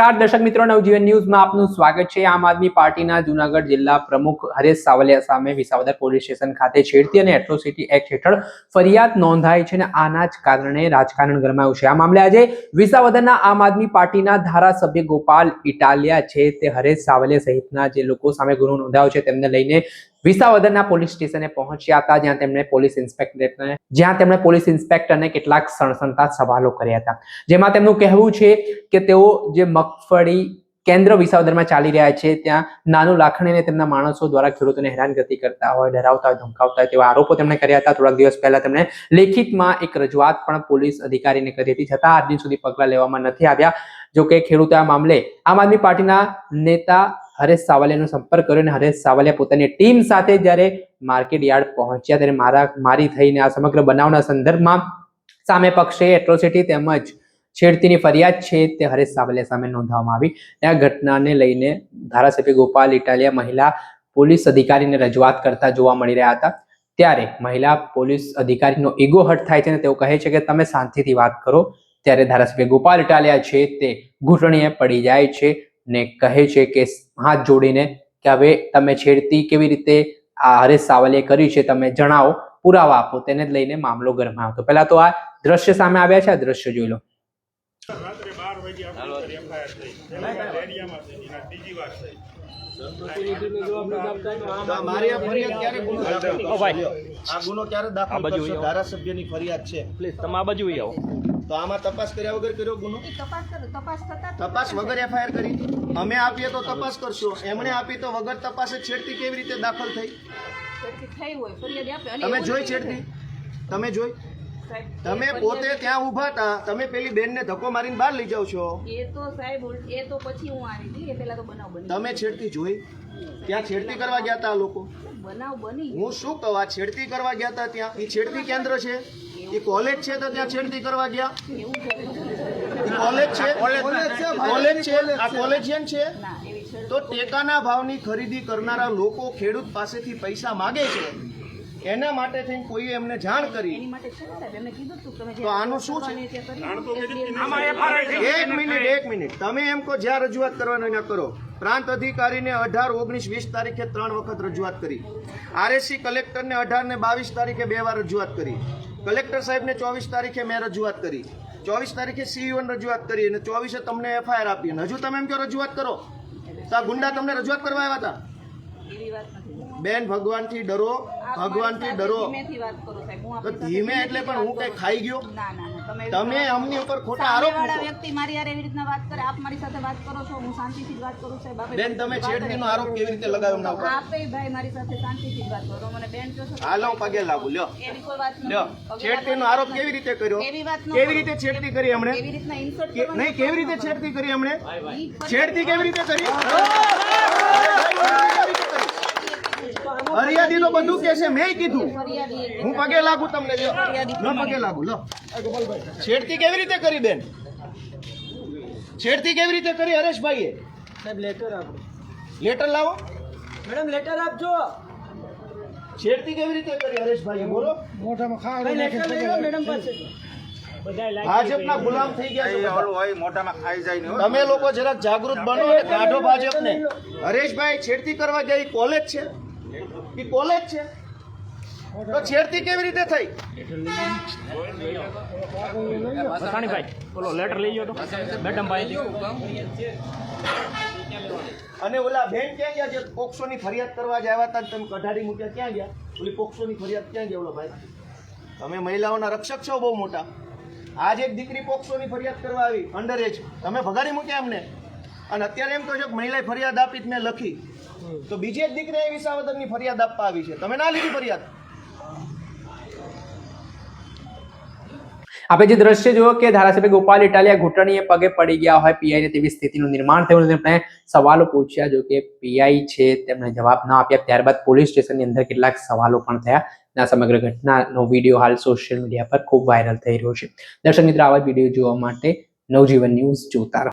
નમસ્કાર. દર્શક મિત્રો, નવજીવન ન્યૂઝમાં આપનું સ્વાગત છે. આમ આદમી પાર્ટીના જુનાગઢ જિલ્લા પ્રમુખ હરેશ સાવલિયા સામે વિસાવદર પોલીસ સ્ટેશન ખાતે છેડતી અને એટ્રોસિટી એક્ટ હેઠળ ફરિયાદ નોંધાઈ છે અને આના જ કારણે રાજકારણ ગરમાયું છે. આ મામલે આજે વિસાવદરના આમ આદમી પાર્ટીના ધારાસભ્ય ગોપાલ ઇટાલિયા છે. તે હરેશ સાવલિયા સહિતના જે લોકો સામે ગુનો નોંધાયો છે, તેમને લઈને વિસાવદરના પોલીસ સ્ટેશને પહોંચ્યા હતા, જ્યાં તેમણે પોલીસ ઇન્સ્પેક્ટરને, જ્યાં તેમણે પોલીસ ઇન્સ્પેક્ટરને કેટલાક સણસણતા સવાલો કર્યા હતા. જેમાં તેમનું કહેવું છે કે તેઓ જે મગફળી કેન્દ્ર વિસાવદરમાં ચાલી રહ્યા છે, ત્યાં નાનું લાખણીને તેમના માણસો દ્વારા ખેડૂતોને હેરાનગતિ કરતા હોય, ડરાવતા હોય, ધમકાવતા હોય તેવા આરોપો તેમણે કર્યા હતા. થોડાક દિવસ પહેલા તેમણે લેખિતમાં એક રજૂઆત પણ પોલીસ અધિકારીને કરી હતી, છતાં આજ દિન સુધી પગલાં લેવામાં નથી આવ્યા. જો કે ખેડૂતો આ મામલે આમ આદમી પાર્ટીના નેતા હરેશ સાવલિયાનો સંપર્ક કર્યો અને હરેશ સાવલિયા પોતાની ટીમ સાથે જ્યારે માર્કેટ યાર્ડ પહોંચ્યા ત્યારે મારા, મારી થઈને આ સમગ્ર બનાવના સંદર્ભમાં સામે પક્ષે એટ્રોસિટી તેમજ છેડતીની ફરિયાદ છે તે હરેશ સાવલિયા સામે નોંધવામાં આવી. આ ઘટનાને લઈને ધારાસભ્ય ગોપાલ ઇટાલિયા મહિલા પોલીસ અધિકારીને રજૂઆત કરતા જોવા મળી રહ્યા હતા. ત્યારે મહિલા પોલીસ અધિકારીનો ઈગો હટ થાય છે અને તેઓ કહે છે કે તમે શાંતિથી વાત કરો. ત્યારે ધારાસભ્ય ગોપાલ ઇટાલિયા છે તે ઘૂંટણીએ પડી જાય છે. ને કહે છે કે હાથ જોડીને કે હવે તમે છેડતી કેવી રીતે આ હરેશ સાવલે કરી છે તમે જણાવો પુરાવા આપો તેને જ લઈને મામલો ગરમાયો હતો પહેલા તો આ દ્રશ્ય સામે આવ્યા છે આ દ્રશ્ય જોઈ લો. ધારાસભ્યની ફરિયાદ છે. પ્લીઝ તમે આ બાજુ આવો. તો આમાં તપાસ કર્યા વગર કર્યો ગુનો? તપાસ કરો તપાસ થતા તપાસ વગર એફઆઈઆર કરી. અમે આપીએ તો તપાસ કરશો. એમણે આપી તો વગર તપાસે છેડતી કેવી રીતે દાખલ થઈ? થઈ હોય ફરિયાદ તમે જોઈ છેડતી? તમે જોઈ? તમે પોતે ત્યાં ઊભા હતા. તમે પેલી બેનને ધક્કો મારીને બહાર લઈ જાઓ છો. એ તો સાહેબ એ તો પછી હું આવી હતી. એ પેલા તો બનાવ બની તમે છેડતી જોઈ? ત્યાં છેડતી કરવા ગયા હતા આ લોકો? બનાવ બની હું શું કહું? આ છેડતી કરવા ગયા હતા ત્યાં? એ છેડતી કેન્દ્ર છે? એ કોલેજ છે તો ત્યાં છેડતી કરવા ગયા? કોલેજ છે? કોલેજ છે આ કોલેજિયન છે? તો ટેકાના ભાવની ખરીદી કરનારા લોકો ખેડૂત પાસેથી પૈસા માગે છે. એના માટે થઈને કોઈએ એમને જાણ કરી. એની માટે છે ને સાહેબ એમને કીધું તું તમે જે તો આનું શું છે? એક મિનિટ એક મિનિટ. તમે એમ કહો જ્યાં રજૂઆત કરવાની એના કરો. પ્રાંત અધિકારીને અઢાર ઓગણીસ વીસ તારીખે ત્રણ વખત રજૂઆત કરી. આરએસસી કલેક્ટરને અઢાર ને બાવીસ તારીખે બે વાર રજૂઆત કરી. કલેક્ટર સાહેબને ચોવીસ તારીખે મેં રજૂઆત કરી. ચોવીસ તારીખે સીઈઓને રજૂઆત કરી અને ચોવીસે તમને એફઆઈઆર આપી અને હજુ તમે એમ કહો રજૂઆત કરો? તો આ ગુંડા તમને રજૂઆત કરવા આવ્યા હતા? બેન ભગવાનથી ડરો ભગવાનથી ડરો. ધીમે એટલે પણ હું કઈ ખાઈ ગયો? ના ના ના. તમે અમની ઉપર ખોટા આરોપ મૂકો. વ્યક્તિ મારી યાર એવી રીતના વાત કરે આપ મારી સાથે વાત કરો છો હું શાંતિથી જ વાત કરું સાહેબ બેન તમે છેડતીનો આરોપ કેવી રીતે લગાવ્યો ના ઉપર? આપે ભાઈ મારી સાથે શાંતિથી જ વાત કરો. મને બેન કહો હાલો પગે લાગુ લ્યો એવી કોઈ વાત નથી. લ્યો છેડતીનો આરોપ કેવી રીતે કર્યો? એવી વાત ન કેવી રીતે છેડતી કરી એમણે? એવી રીતના ઇન્સર્ટ નહીં કેવી રીતે ન. છેડતી કરી એમણે? ઈ છેડતી કેવી રીતે કરી? ફરિયાદી તો બધું કે છે મેં કીધું. હું પગે લાગુ તમને લો પગે લાગુ લો છેડતી કેવી રીતે કરી બેન? છેડતી કેવી રીતે કરી હરેશભાઈએ? સાહેબ લેટર લાવો. મેડમ લેટર આપજો. છેડતી કેવી રીતે કરી હરેશભાઈએ? બોલો. કઈ લેટર લઈ મેડમ પાસે. ભાજપના ગુલામ થઈ ગયા છો બધા. તમે લોકો જરાક જાગૃત બનો કાઢો ભાજપને. હરેશભાઈ છેડતી કરવા ગયા ઈ કોલેજ છે? ઈ કોલેજ છે. તો છેડતી કેવી રીતે થઈ? વસાણીભાઈ બોલો લેટર લઈ ગયો તો. મેડમ ભાઈ અને ઓલા બેન ક્યાં ગયા જે પોક્સોની ફરિયાદ કરવા જ આવ્યા હતા તમે કઢાડી મૂક્યા ક્યાં ગયા? ઓલી પોક્સોની ફરિયાદ ક્યાં ગયા ઓલો ભાઈ? તમે મહિલાઓના રક્ષક છો બહુ મોટા. આજ એક દીકરી પોક્સોની ફરિયાદ કરવા આવી અંડર એજ તમે ભગાડી મૂક્યા એમને? અને અત્યારે એમ કહો છો કે મહિલાએ ફરિયાદ આપી મેં લખી. તો બીજી એક દીકરી એવી વિસાવદરની ફરિયાદ આપવા આવી છે. તમે ના લીધી ફરિયાદ? આપણે જે દ્રશ્ય જુઓ કે ધારાસભ્ય ગોપાલ ઇટાલિયા ઘૂંટણીએ પગે પડી ગયા હોય પીઆઈ ને તેવી સ્થિતિનું નિર્માણ થયું તેમણે સવાલો પૂછ્યા. જો કે પીઆઈ છે, તેમણે જવાબ ન આપ્યા. ત્યારબાદ પોલીસ સ્ટેશનની અંદર કેટલાક સવાલો પણ થયા. આ સમગ્ર ઘટનાનો વીડિયો હાલ સોશિયલ મીડિયા પર ખૂબ વાયરલ થઈ રહ્યો છે. દર્શક મિત્રો, આવા વીડિયો જોવા માટે નવજીવન ન્યૂઝ જોતા રહો.